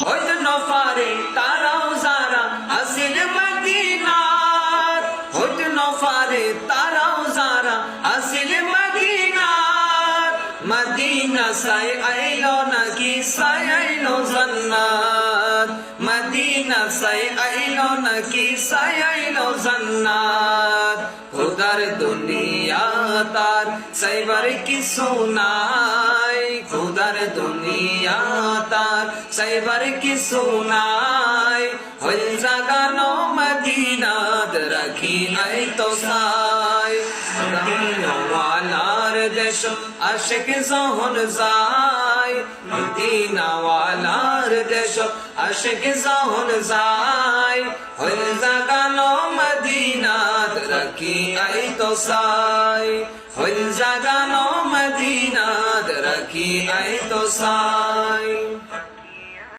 হয়তো নফারে তারাও যারা আসিল মদিনার। হয়তো নফারে তারাও যারা আসিল মদিনার। মদিনা সাই আইলো নাকি সাই আইলো জান্নাত। মদিনা সাই আইলো নাকি সাই আইলো জান্নাত। খুদার দুনিয়া তার সাইবার কিছু নাই। খুদার দুনিয়া, তার সাইবার কিছু নাই। হইল জাগানো মদিনাত, রাখি নাই তো সাই। মদিনাওয়ালার দেশ আশেক জহন যায়। মদিনাওয়ালার দেশ আশেক জহন যায়। হইল জাগানো মদিনাত, রাখি আই তো সাই। হইল জাগানো মদিনাত রাখি আই তো সাই